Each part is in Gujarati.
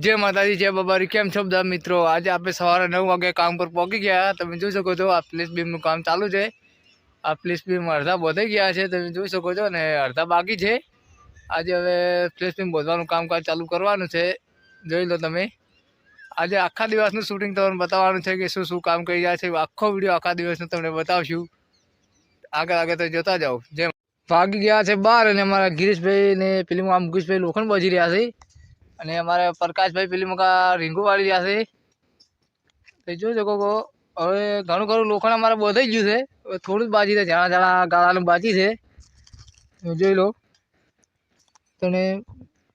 જય માતાજી, જય બાબારી. કેમ છો બધા મિત્રો? આજે આપણે સવારે નવ વાગે કામ પર પહોંચી ગયા. તમે જોઈ શકો છો, આ પ્લેસ બીમનું કામ ચાલુ છે. આ પ્લેસ બીમ અડધા બોધાઈ ગયા છે, તમે જોઈ શકો છો, અને અડધા બાકી છે. આજે હવે પ્લેસ બીમ બોધવાનું કામકાજ ચાલુ કરવાનું છે. જોઈ લો તમે. આજે આખા દિવસનું શૂટિંગ તમને બતાવવાનું છે કે શું શું કામ કરી રહ્યા છે. આખો વીડિયો આખા દિવસનું તમને બતાવશું. આગળ આગળ તો જોતા જાઓ. જેમ ભાગી ગયા છે બહાર, અને અમારા ગિરીશભાઈ ને પેલી આમ મુકેશભાઈ લોખંડ બજી રહ્યા છે. અને અમારે પ્રકાશભાઈ પેલી મકા રીંગુ વાળી રહ્યા છે. તો જોઈ શકો છો હવે ઘણું ઘણું લોખંડ અમારે બધાઈ ગયું છે. હવે થોડું જ બાજી છે જાણા જાણા ગાળાનું બાજી છે. જોઈ લો. તમે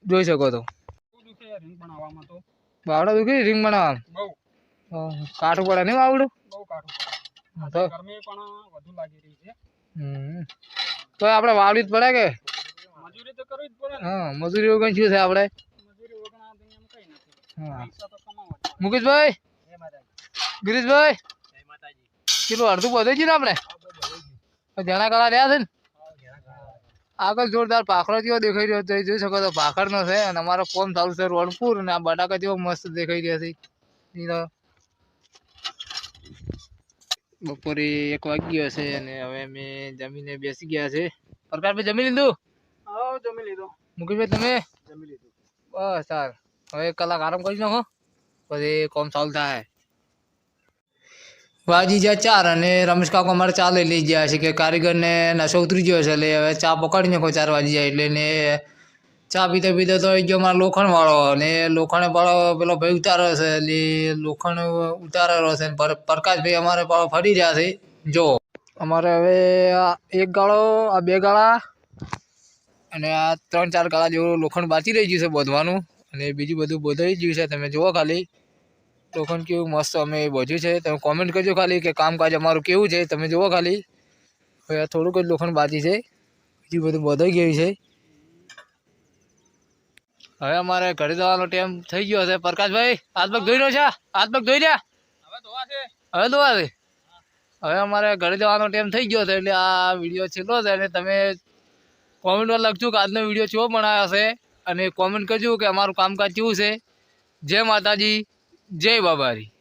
જોઈ શકો તો. બાવડા દુખી રીંગ બનાવવા કાઠું પડે નહીં બાવડું તો. આપણે વાવડી જ પડે કે? મજૂરી તો કરવી જ પડે હા મજૂરી વગર શું છે આપણે મજૂરી વગર આ દુનિયામાં કઈ નથી હા પૈસા તો કમાવા જ મુકેશભાઈ? ગિરીશભાઈ? કેટલું અડધું ગયું ને આપણે? જણા કળા રહ્યા છે ને? આગળ જોરદાર પાખડો જેવો દેખાઈ રહ્યો છે જોઈ શકો તો પાખડનો છે અને અમારો કોમ ચાલુ છે રોડ પર અને આ બટાકા જેવો મસ્ત દેખાઈ રહ્યા છે. બપોરે એક વાગી ગયો છે અને હવે અમે જમીને બેસી ગયા છે. પ્રકાશભાઈ જમી લીધું? જમી લીધું. મુકેશભાઈ તમે? જમી લીધું. બસ સાર. હવે એક કલાક આરામ કરી નાખો, પછી કોમ ચાલુ થાય. વાજી જ્યાં ચાર અને રમેશ કાકો અમારે ચા લઈ ગયા છે કે કારીગરને નશો ઉતરી ગયો છે, એટલે હવે ચા પકડી નાખો ચાર વાગી જાય, એટલે ને ચા પીતા પીતા તો ગયો મારા લોખંડવાળો, અને લોખંડ વાળો પેલો ભાઈ ઉતારો છે, એટલે લોખંડ ઉતારેલો છે પ્રકાશભાઈ અમારે પાળો ફરી રહ્યા છે. જો, અમારે હવે એક ગાળો, આ બે ગાળા, અને આ ત્રણ ચાર ગાળા જેવું લોખંડ બાચી રહી ગયું છે, બોધવાનું. અને બીજું બધું બોધાઈ ગયું છે. તમે જુઓ ખાલી. ટોકન કેવું મસ્ત અમે બોધ્યું છે. તમે કોમેન્ટ કરજો ખાલી કે કામકાજ અમારું કેવું છે. તમે જુઓ ખાલી. હવે આ થોડુંક જ લોખંડ બાકી છે. બીજું બધું બધાઈ ગયું છે. હવે અમારે ઘરે જવાનો ટાઈમ થઈ ગયો છે. પ્રકાશભાઈ હાથ પગ ધોઈ રહ્યો છે. હાથ પગ ધોઈ રહ્યા હવે ધોવા છે. હવે ધોવા છે. હવે અમારે ઘરે જવાનો ટાઈમ થઈ ગયો છે. એટલે આ વીડિયો છેલ્લો છે. અને તમે કોમેન્ટમાં લખજો કે આજનો વીડિયો ચેવો બનાવ્યો છે. અને કોમેન્ટ કરજો કે અમારું કામકાજ કેવું છે. જય માતાજી જય બાબારી.